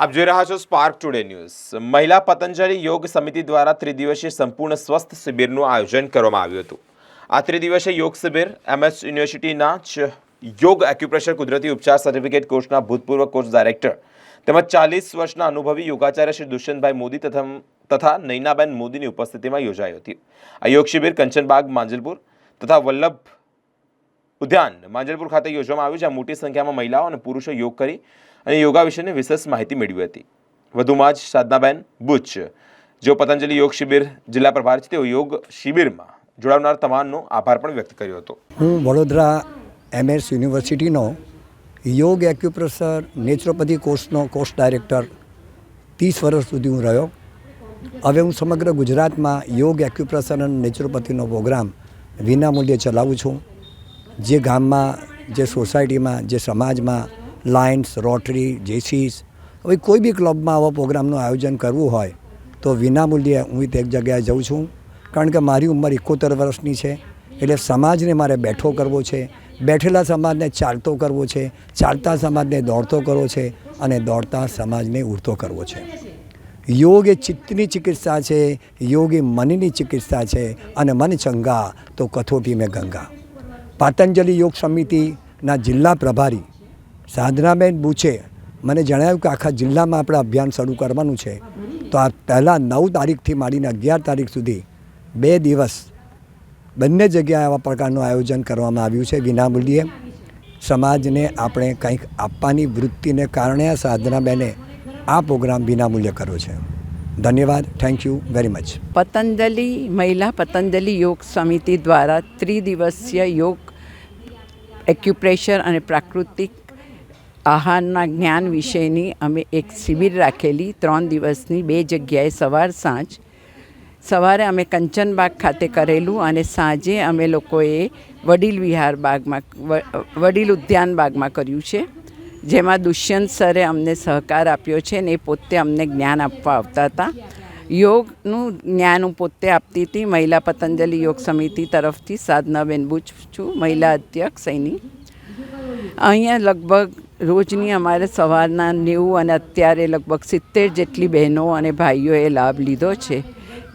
આપ જોઈ રહ્યા છો સ્પાર્ક ટુડે ન્યૂઝ મહિલા પતંજલિ યોગ સમિતિ દ્વારા ત્રિદિવસીય સંપૂર્ણ સ્વસ્થ શિબિરનું આયોજન કરવામાં આવ્યું હતું. આ ત્રિદિવસીય યોગ શિબિર એમએસ યુનિવર્સિટીના જ યોગ એક્યુપ્રેશર કુદરતી ઉપચાર સર્ટિફિકેટ કોર્સના ભૂતપૂર્વ કોર્સ ડાયરેક્ટર તેમજ ચાલીસ વર્ષના અનુભવી યોગાચાર્ય શ્રી દુષ્યંતભાઈ મોદી તથા તથા નૈનાબેન મોદીની ઉપસ્થિતિમાં યોજાઈ હતી. આ યોગ શિબિર કંચનબાગ, માંજલપુર તથા વલ્લભ ઉદ્યાન, માંજલપુર ખાતે યોજવામાં આવ્યું જ્યાં મોટી સંખ્યામાં મહિલાઓ અને પુરુષો યોગ કરી અને યોગા વિશેની વિશેષ માહિતી મેળવી હતી. વધુમાં જ સાધનાબેન બુચ, જેઓ પતંજલિ યોગ શિબિર જિલ્લા પ્રભારી છે, તેઓ યોગ શિબિરમાં જોડાવનાર તમામનો આભાર પણ વ્યક્ત કર્યો હતો. હું વડોદરા એમએસ યુનિવર્સિટીનો યોગ એક્યુપ્રેશર નેચરોપેથી કોર્સનો કોર્સ ડાયરેક્ટર ત્રીસ વર્ષ સુધી હું રહ્યો. હવે હું સમગ્ર ગુજરાતમાં યોગ એક્યુપ્રેશર અને નેચરોપેથીનો પ્રોગ્રામ વિનામૂલ્યે ચલાવું છું. જે ગામમાં, જે સોસાયટીમાં, જે સમાજમાં લાયન્સ રોટરી, જેસીસ, હવે કોઈ બી ક્લબમાં આવા પ્રોગ્રામનું આયોજન કરવું હોય, તો વિનામૂલ્યે હું તે એક જગ્યાએ જઉં છું. કારણ કે મારી ઉંમર એકોતેર વર્ષની છે, એટલે સમાજને મારે બેઠો કરવો છે, બેઠેલા સમાજને ચાલતો કરવો છે, ચાલતા સમાજને દોડતો કરવો છે અને દોડતા સમાજને ઉડતો કરવો છે. યોગ એ ચિત્તની ચિકિત્સા છે, યોગ એ મનની ચિકિત્સા છે અને મન ચંગા, તો કથોટી મેં ગંગા. પાતંજલિ યોગ સમિતિના જિલ્લા પ્રભારી સાધનાબેન બુચે મને જણાવ્યું કે આખા જિલ્લામાં આપણે અભિયાન શરૂ કરવાનું છે. તો આ પહેલાં નવ તારીખથી માંડીને અગિયાર તારીખ સુધી બે દિવસ બંને જગ્યાએ આવા પ્રકારનું આયોજન કરવામાં આવ્યું છે. વિનામૂલ્યે સમાજને આપણે કંઈક આપવાની વૃત્તિને કારણે આ સાધનાબેને આ પ્રોગ્રામ વિનામૂલ્યે કર્યો છે. ધન્યવાદ. Thank you very much Patanjali મહિલા પતંજલિ યોગ સમિતિ દ્વારા ત્રિદિવસીય યોગ, એક્યુપ્રેશર અને પ્રાકૃતિક આહારના જ્ઞાન વિશેની અમે એક શિબિર રાખેલી ત્રણ દિવસની, બે જગ્યાએ સવાર સાંજ. સવારે અમે કંચનબાગ ખાતે કરેલું અને સાંજે અમે લોકોએ વડીલ વિહાર બાગમાં વડીલ ઉદ્યાન બાગમાં કર્યું છે, જેમાં દુષ્યંત સરે અમને સહકાર આપ્યો છે ને એ પોતે અમને જ્ઞાન આપવા આવતા હતા. યોગનું જ્ઞાન હું પોતે આપતી હતી, મહિલા પતંજલિ યોગ સમિતિ તરફથી સાધનાબેન બુચ છું, મહિલા અધ્યક્ષ એની. અહીંયા લગભગ રોજની અમારે સવારના નેવું અને અત્યારે લગભગ સિત્તેર જેટલી બહેનો અને ભાઈઓએ લાભ લીધો છે.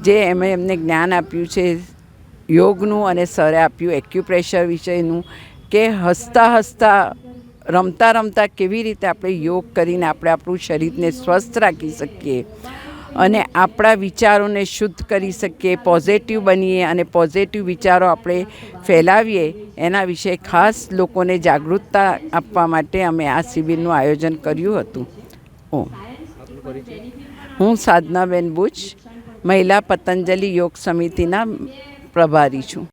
જે એમણે એમને જ્ઞાન આપ્યું છે, યોગનું અને સરે આપ્યું એક્યુપ્રેશર વિષયનું કે હસતા હસતા, રમતા રમતા કેવી રીતે આપણે યોગ કરીને આપણે આપણું શરીરને સ્વસ્થ રાખી શકીએ. અને આપણા વિચારોને શુદ્ધ કરી શકીએ પોઝિટિવ બનીએ અને પોઝિટિવ વિચારો આપણે ફેલાવીએ, એના વિશે ખાસ લોકોને જાગૃતતા આપવા માટે અમે આ શિબિરનું આયોજન કર્યું હતું. ઓ હું સાધનાબેન બુચ, મહિલા પતંજલિ યોગ સમિતિના પ્રભારી છું.